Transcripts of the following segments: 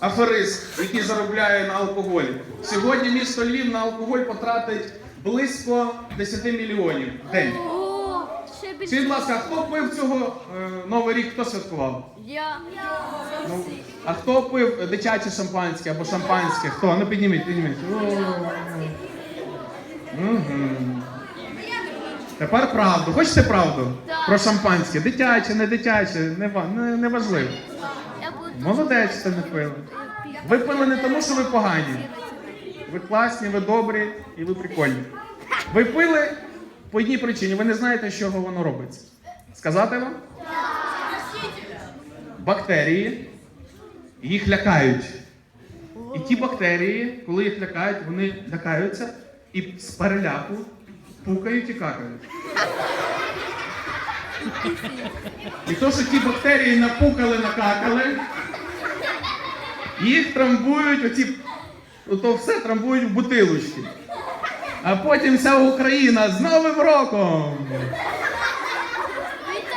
аферист, який заробляє на алкоголі. Сьогодні місто Львів на алкоголь потратить близько 10 мільйонів в день. Скажіть, будь ласка, а хто пив цього е, Новий рік, хто святкував? Я. Ну, а хто пив дитяче шампанське або шампанське? Хто? Ну підніміть, підніміть. Угу. Тепер правду. Хочете правду? Про шампанське? Дитяче, не дитяче, не, ва- не, не важливо. Молодець, що не пили. Ви пили не тому, що ви погані. Ви класні, ви добрі і ви прикольні. Ви пили по одній причині, ви не знаєте, з чого воно робиться. Сказати вам? Бактерії їх лякають. І ті бактерії, коли їх лякають, вони лякаються і з переляку пукають і какають. І то, що ті бактерії напукали, накакали, їх трамбують, оці, ото все трамбують в бутилочки. А потім вся Україна з Новим роком!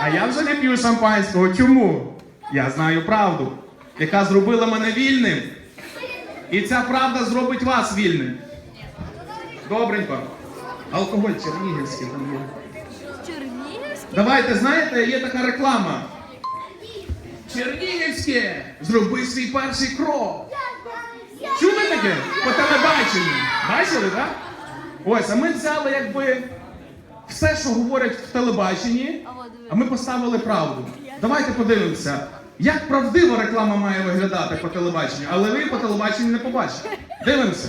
А я вже не п'ю шампанського. Чому? Я знаю правду, яка зробила мене вільним. І ця правда зробить вас вільним. Добренько. Алкоголь чернігівський. Давайте, знаєте, є така реклама. Чернігівське, зроби свій перший крок. Чули таке? По телебаченню. Бачили, так? Ось, а ми взяли якби все, що говорять в телебаченні, а ми поставили правду. Давайте подивимося, як правдиво реклама має виглядати по телебаченню, але ви по телебаченню не побачите. Дивимося.